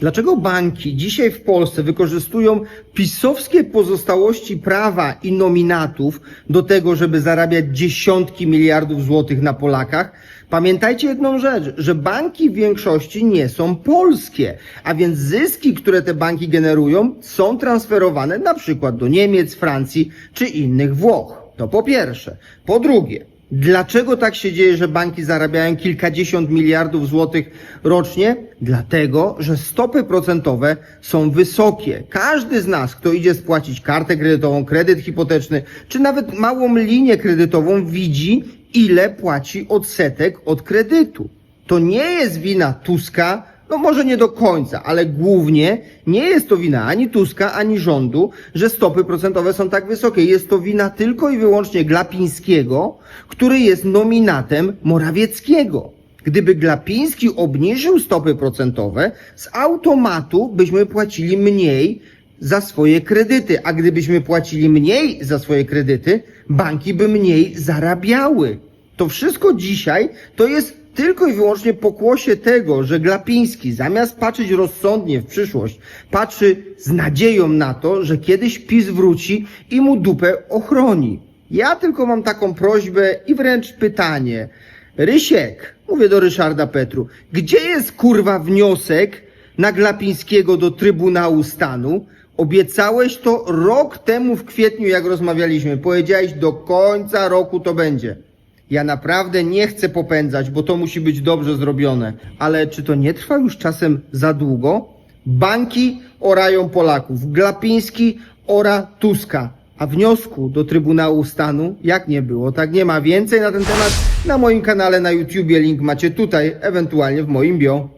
Dlaczego banki dzisiaj w Polsce wykorzystują pisowskie pozostałości prawa i nominatów do tego, żeby zarabiać dziesiątki miliardów złotych na Polakach? Pamiętajcie jedną rzecz, że banki w większości nie są polskie, a więc zyski, które te banki generują, są transferowane na przykład do Niemiec, Francji czy innych Włoch. To po pierwsze. Po drugie, Dlaczego tak się dzieje, że banki zarabiają kilkadziesiąt miliardów złotych rocznie? Dlatego, że stopy procentowe są wysokie. Każdy z nas, kto idzie spłacić kartę kredytową, kredyt hipoteczny, czy nawet małą linię kredytową, widzi, ile płaci odsetek od kredytu. To nie jest wina Tuska, no może nie do końca, ale głównie nie jest to wina ani Tuska, ani rządu, że stopy procentowe są tak wysokie. Jest to wina tylko i wyłącznie Glapińskiego, który jest nominatem Morawieckiego. Gdyby Glapiński obniżył stopy procentowe, z automatu byśmy płacili mniej za swoje kredyty, a gdybyśmy płacili mniej za swoje kredyty, banki by mniej zarabiały. To wszystko dzisiaj to jest tylko i wyłącznie pokłosie tego, że Glapiński zamiast patrzeć rozsądnie w przyszłość, patrzy z nadzieją na to, że kiedyś PiS wróci i mu dupę ochroni. Ja tylko mam taką prośbę i wręcz pytanie. Rysiek, mówię do Ryszarda Petru, gdzie jest kurwa wniosek na Glapińskiego do Trybunału Stanu? Obiecałeś to rok temu w kwietniu, jak rozmawialiśmy. Powiedziałeś, do końca roku to będzie. Ja naprawdę nie chcę popędzać, bo to musi być dobrze zrobione. Ale czy to nie trwa już czasem za długo? Banki orają Polaków, Glapiński ora Tuska. A wniosku do Trybunału Stanu, jak nie było, tak nie ma. Więcej na ten temat na moim kanale na YouTubie, link macie tutaj, ewentualnie w moim bio.